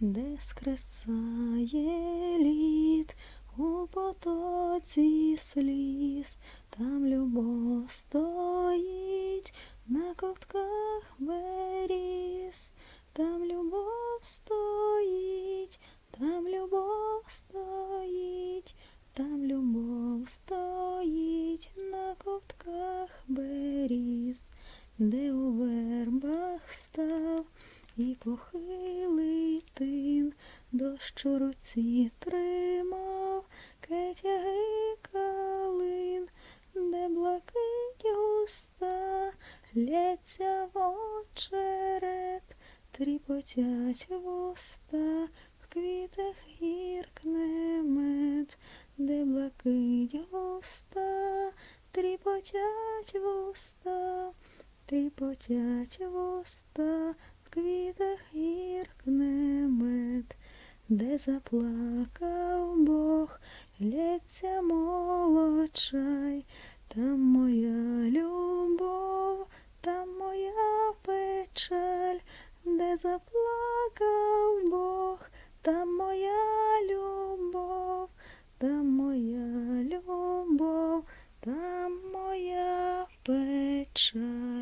де скресає лід у потоці сліз, там любов стоїть на ковтках беріз, там любов стоїть, там любов стоїть, там любов стоїть на ковтках беріз, де у вербах став і тин, дощ у руці тримав кетяги калин, де блакить густа, лється в очерет, тріпотять вуста, в квітах гіркне мед, де блакить густа, тріпотять вуста, тріпотять вуста, в квітах гіркне мед, де заплакав Бог, лється молочай, там моя любов, там моя печаль, де заплакав Бог, там моя любов, там моя любов, там моя печаль.